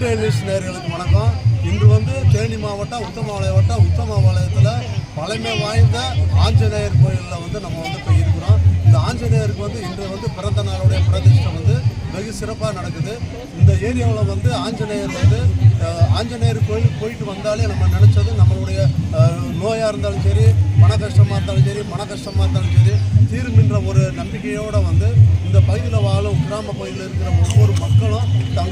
டியூடே நேர்களுக்கு வணக்கம். இன்று வந்து தேனி மாவட்டம் உத்தமபாளையம் வட்டம் பழமை வாய்ந்த ஆஞ்சநேயர் கோயிலில் வந்து நம்ம வந்து இப்போ இருக்கிறோம் இந்த ஆஞ்சநேயருக்கு வந்து இன்று வந்து பிறந்த நாளுடைய பிரதிஷ்டம் வந்து வெகு சிறப்பாக நடக்குது. இந்த ஏரியாவில் வந்து ஆஞ்சநேயர் வந்து ஆஞ்சநேயர் கோயில் போயிட்டு வந்தாலே நம்ம நினச்சது நம்மளுடைய நோயாக இருந்தாலும் சரி பண கஷ்டமாக இருந்தாலும் சரி மன கஷ்டமாக இருந்தாலும் சரி தீர்மின்ற ஒரு நம்பிக்கையோடு வந்து இந்த பகுதியில் வாழும் கிராம பகுதியில் இருக்கிற ஒவ்வொரு மக்களும் தங்கள்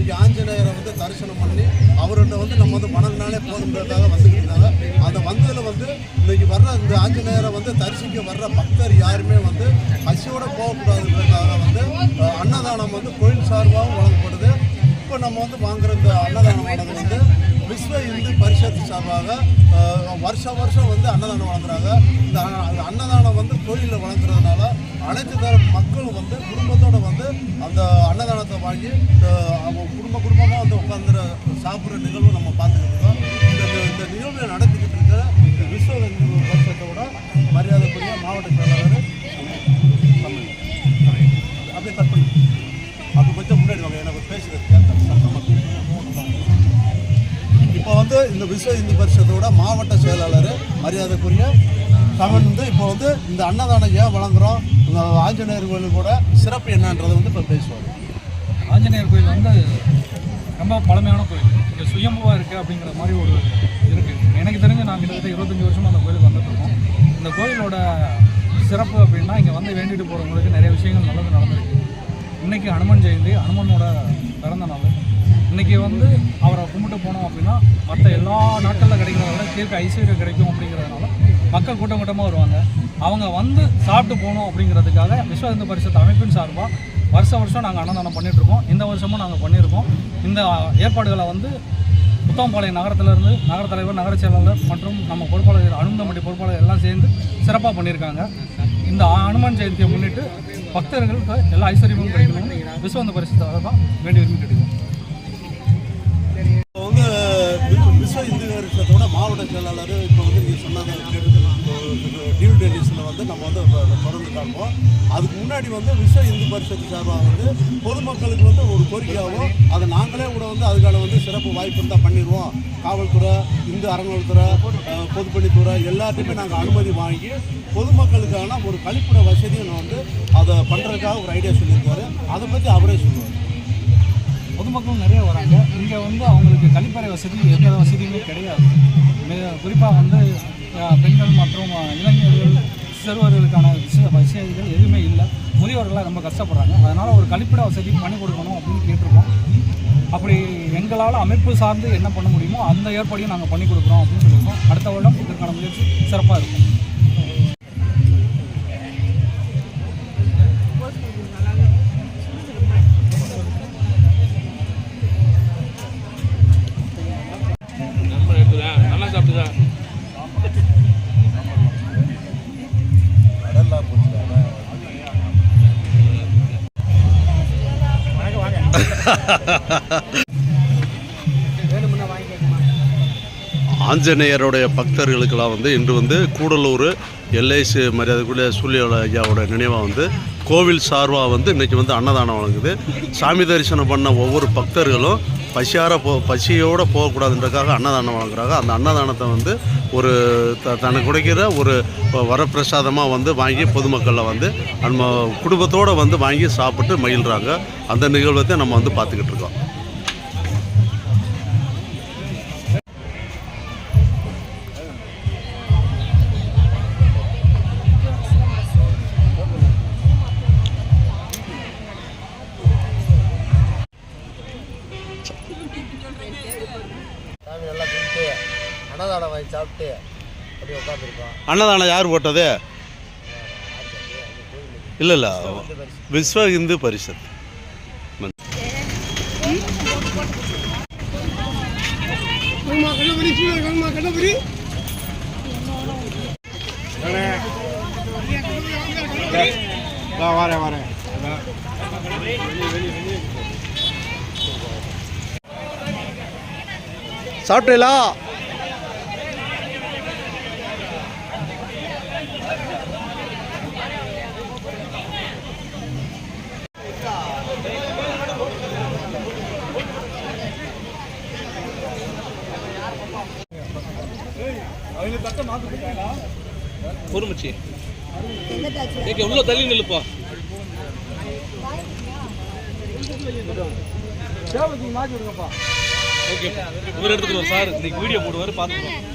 இன்றைக்கி ஆஞ்சநேயரை வந்து தரிசனம் பண்ணி அவர்கிட்ட வந்து நம்ம வந்து மணல்னாலே போதுன்றதுக்காக வந்துக்கிட்டு இருக்காங்க அந்த வந்ததில் வந்து இன்றைக்கி வர்ற இந்த ஆஞ்சநேயரை வந்து தரிசிக்க வர்ற பக்தர் யாருமே வந்து பசியோடு போகக்கூடாதுன்றதுக்காக வந்து அன்னதானம் வந்து கோயில் சார்பாகவும் வழங்கப்படுது. இப்போ நம்ம வந்து வாங்குற இந்த அன்னதானமானது வந்து விஸ்வ இந்து பரிஷத் சார்பாக அஹ், வருஷம் வருஷம் வந்து அன்னதானம் வழங்குறாங்க. இந்த அன்னதானம் வந்து கோயிலில் வழங்குறதுனால அனைத்து தர மக்களும் வந்து குடும்பத்தோட வந்து அந்த அன்னதானத்தை வாங்கி மாவட்ட செயலாளர் மரியாதைக்குரிய தமிழ் வந்து இப்போ வந்து இந்த அன்னதானம் ஏன் வழங்குறோம்? இந்த ஆஞ்சநேயர் கூட சிறப்பு என்னன்றதை வந்து இப்போ பேசுவார். ஆஞ்சநேயர் கோயில் வந்து ரொம்ப பழமையான கோயில். இங்கே சுயம்புவாக இருக்குது அப்படிங்கிற மாதிரி ஒரு இருக்குது எனக்கு தெரிஞ்சு நான் கிட்டத்தட்ட இருபத்தஞ்சி வருஷமாக அந்த கோயிலுக்கு வந்துட்டுருக்கோம். இந்த கோயிலோட சிறப்பு அப்படின்னா இங்கே வந்து வேண்டிட்டு போகிறவங்களுக்கு நிறைய விஷயங்கள் நல்லது நடந்திருக்கு. இன்றைக்கி அனுமன் ஜெயந்தி அனுமனோட பிறந்த நாள். இன்றைக்கி வந்து அவரை கும்பிட்டு போனோம் அப்படின்னா மற்ற எல்லா நாட்களில் கிடைக்கிறத விட தீர்க்க ஐஸ்வர்யம் கிடைக்கும் அப்படிங்கிறதுனால மக்கள் கூட்டம் கூட்டமாக வருவாங்க. அவங்க வந்து சாப்பிட்டு போகணும் அப்படிங்கிறதுக்காக விஸ்வ இந்து பரிஷத் அமைப்பின் சார்பாக வருஷ வருஷம் நாங்கள் அன்னதானம் பண்ணிகிட்ருக்கோம் இந்த வருஷமும் நாங்கள் பண்ணியிருக்கோம் இந்த ஏற்பாடுகளை வந்து புத்தம்பாளையம் நகரத்திலிருந்து நகரத்தலைவர் தலைவர் நகர செயலாளர் மற்றும் நம்ம பொறுப்பாளர் அனுமந்தம்பட்டி பொறுப்பாளர் எல்லாம் சேர்ந்து சிறப்பாக பண்ணியிருக்காங்க. இந்த அனுமன் ஜெயந்தியை முன்னிட்டு பக்தர்களுக்கு எல்லா ஐஸ்வர்யமும் கிடைக்கணும். விஸ்வந்த பரிசு தான் வேண்டி விரும்பி கிடைக்கும் பரிஷத்தோட செயலாளர் இப்போ வந்து நீங்கள் சொன்னது நியூ டெல்லிஸில் வந்து நம்ம வந்து தொடர்ந்து காண்போம். அதுக்கு முன்னாடி வந்து விஸ்வ இந்து பரிஷத்து சார்பாக வந்து பொதுமக்களுக்கு வந்து ஒரு கோரிக்கையாகவும் அதை நாங்களே கூட வந்து அதுக்கான வந்து சிறப்பு வாய்ப்பு இருந்தால் பண்ணிடுவோம். காவல்துறை இந்து அறநிலைத்துறை பொதுப்பணித்துறை எல்லாத்தையுமே நாங்கள் அனுமதி வாங்கி பொதுமக்களுக்கான ஒரு கழிப்பிட வசதியை நான் வந்து அதை பண்ணுறதுக்காக ஒரு ஐடியா சொல்லியிருக்காரு. அதை பற்றி அவரே சொல்லுவார். பொதுமக்களும் நிறைய வராங்க. இங்கே வந்து அவங்களுக்கு கழிப்பறை வசதி எந்த வசதியுமே கிடையாது. குறிப்பாக வந்து பெண்கள் மற்றும் இளைஞர்கள் சிறுவர்களுக்கான விஷய வசதிகள் எதுவுமே இல்லை. முதியோர்கள்லாம் ரொம்ப கஷ்டப்படுறாங்க. அதனால் ஒரு கழிப்பிட வசதி பண்ணி கொடுக்கணும் அப்படின்னு கேட்டிருக்கோம். அப்படி எங்களால் அமைப்பு சார்ந்து என்ன பண்ண முடியுமோ அந்த ஏற்பாடையும் நாங்கள் பண்ணி கொடுக்குறோம் அப்படின்னு சொல்லியிருக்கோம். அடுத்த வருடம் இதற்கான முயற்சி சிறப்பாக இருக்கும். ஆஞ்சநேயருடைய பக்தர்களுக்கெல்லாம் வந்து இன்று வந்து கூடலூர் எல்ஐசி மரியாதைக்குரிய சூரிய ஐயாவோட நினைவாக வந்து கோவில் சார்பாக வந்து இன்றைக்கி வந்து அன்னதானம் வழங்குது. சாமி தரிசனம் பண்ண ஒவ்வொரு பக்தர்களும் பசியார போ பசியோடு போகக்கூடாதுன்றக்காக அன்னதானம் வழங்குறாங்க. அந்த அன்னதானத்தை வந்து ஒரு த தனக்கு கிடைக்கிற ஒரு வரப்பிரசாதமாக வந்து வாங்கி பொதுமக்களை வந்து நம்ம குடும்பத்தோடு வந்து வாங்கி சாப்பிட்டு மகிழ்கிறாங்க அந்த நிகழ்வத்தை நம்ம வந்து பார்த்துக்கிட்டு இருக்கோம். அன்னதானம் யார் போட்டது? இல்லை இல்லை. விஸ்வ இந்து பரிஷத். வரேன் வரேன் சாப்பிட்டீங்களா? பொறுமச்சி. ஏக்க உள்ள தள்ளி நில்லுப்பா. ஓகே இவர் எடுத்துக்கிறோம் சார் இன்னைக்கு வீடியோ போடுவார் பார்த்துக்கிறோம்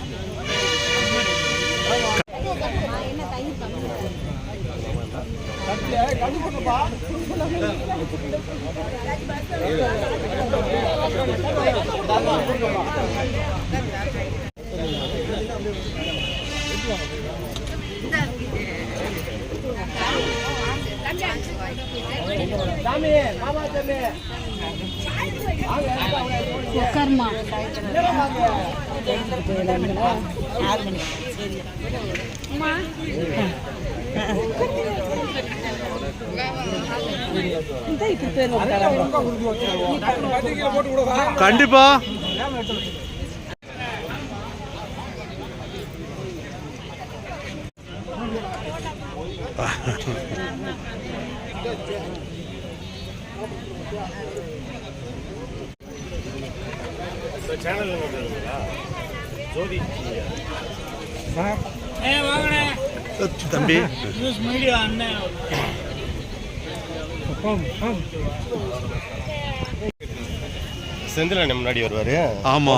உட்காருமா கண்டிப்பா. தம்பி. செந்தில் முன்னாடி வருவாரு. ஆமா.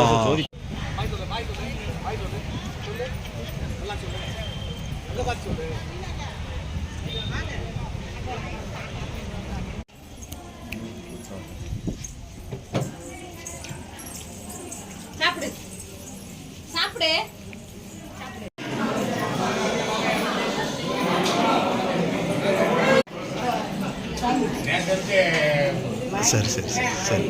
சரி சரி சரி சரி.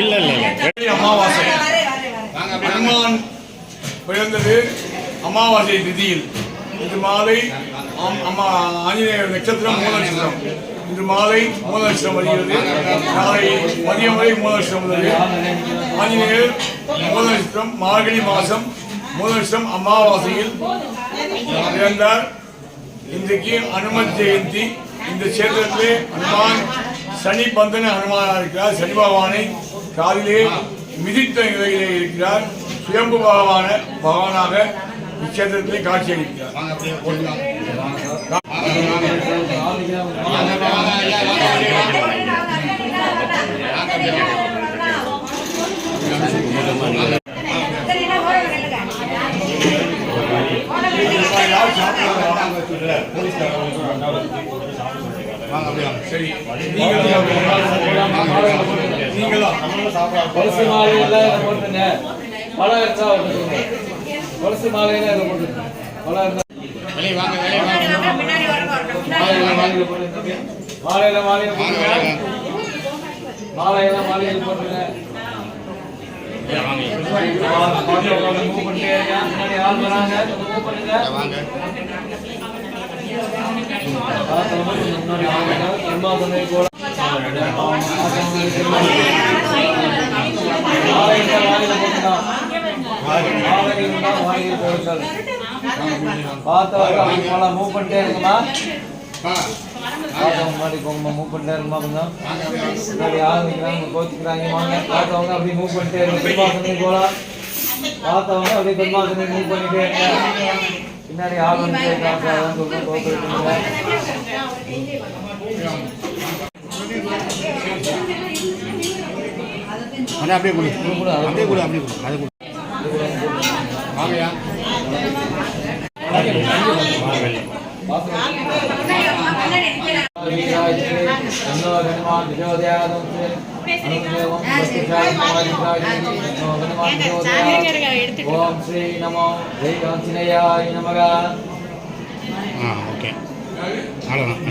இல்ல இல்ல இல்ல அமாவாசை. ஹனுமான் பிறந்தது அமாவாசை திதியில். இன்று மாலை அம்மா ஆஞ்சநேயர் நட்சத்திரம் மூல நட்சத்திரம். இன்று மாலை மூல நட்சத்திரம் வருகிறது. நாளை மதியம் வரை மூல நட்சத்திரம் உள்ளது. ஆஞ்சநேயர் மூல மார்கழி மாதம் மூல அமாவாசையில் பிறந்தார். இன்றைக்கு அனுமன் ஜெயந்தி. இந்த கஷேத்திரத்திலே ஹனுமான் சனி பந்தன ஹனுமானாக இருக்கிறார். சனி பகவானை காலிலே மிதித்த நிலையிலே இருக்கிறார். சுயம்பு பகவான பகவானாக இக்கேத்திரத்திலே காட்சி அளிக்கிறார் நீங்களா கொலுசு மாலையில பழம் பழம் இருந்தா மாலையில மாலையில போட்டுங்க தம்பி. மாலையில மாலையில போடுங்க மாலையில மாலையில போடுங்க மாலையில மாலையில இருங்க முன்னாடி ஆள் வராங்க மூவ் பண்ணுங்க மூவ் பண்ணிட்டே இருக்குமா பார்த்தவங்க மாதிரி போங்கம்மா மூவ் பண்ணிட்டே இருக்குமா கொஞ்சம் முன்னாடி நிற்கிறாங்க கோச்சிக்கிறாங்க வாங்க பார்த்தவங்க அப்படியே மூவ் பண்ணிட்டே பார்த்தவங்க அப்படியே மூவ் பண்ணிட்டே பின்னாடி ஆள் அதான் அப்படியே கொடு. அப்படியே கொடு அப்படியே கொடு. அது கொடு. வாங்கயா ஓம் ஸ்ரீ நமோ ஜெயகாஞ்சினேயாய நமக ஆ ஓகே அவ்வளோதான்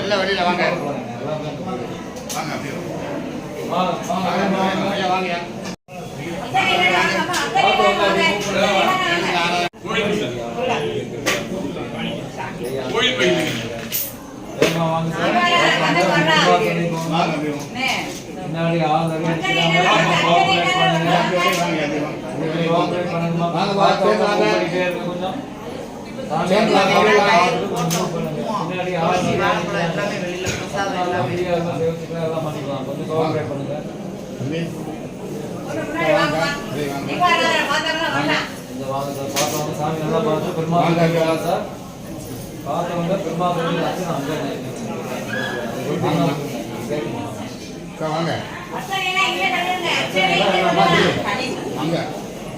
எல்லாம் வெளியில வாங்க வாங்க அப்படியே வாங்க வாங்க வாங்க. பார்த்தவங்க பெருமா வாங்க. அங்க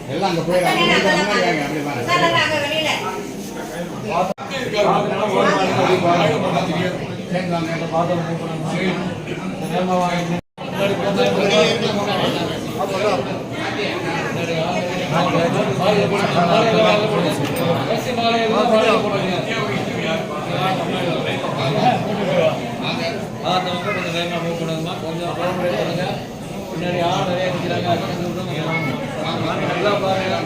எல்லாம் அங்க போயிடாங்க பின்னாடி ஆள் நிறைய இருக்கிறாங்க நல்லா பாருங்க.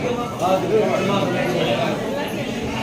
பார்த்துட்டு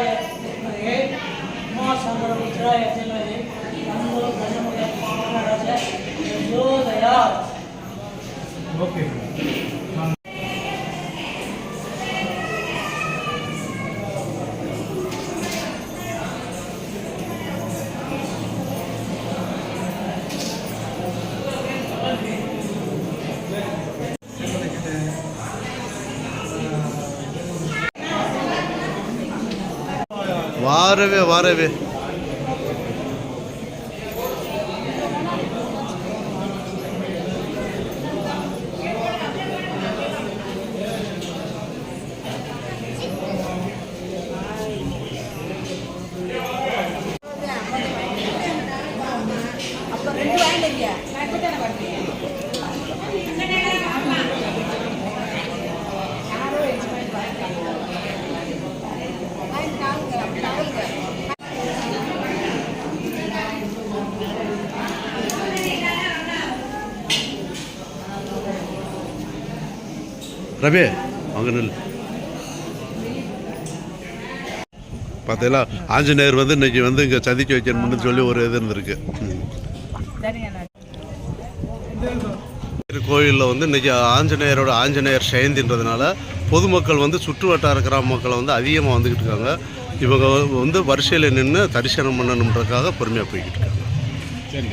ఉజ్రాయ మహాసంగం ఉజ్రాయ చిన్నది வாரவே வாரவே. ரவி அங்கே நெல் பார்த்தீங்களா ஆஞ்சநேயர் வந்து இன்னைக்கு வந்து இங்கே சதிக்க வைக்கணும்னு சொல்லி ஒரு இது இருந்திருக்கு. கோயிலில் வந்து இன்றைக்கி ஆஞ்சநேயரோட ஆஞ்சநேயர் ஜெயந்தின்றதுனால பொதுமக்கள் வந்து சுற்று வட்டார கிராம மக்களை வந்து அதிகமாக வந்துக்கிட்டு இருக்காங்க. இவங்க வந்து வரிசையில் நின்று தரிசனம் பண்ணணுன்றதுக்காக பொறுமையாக போய்கிட்டு இருக்காங்க. சரி.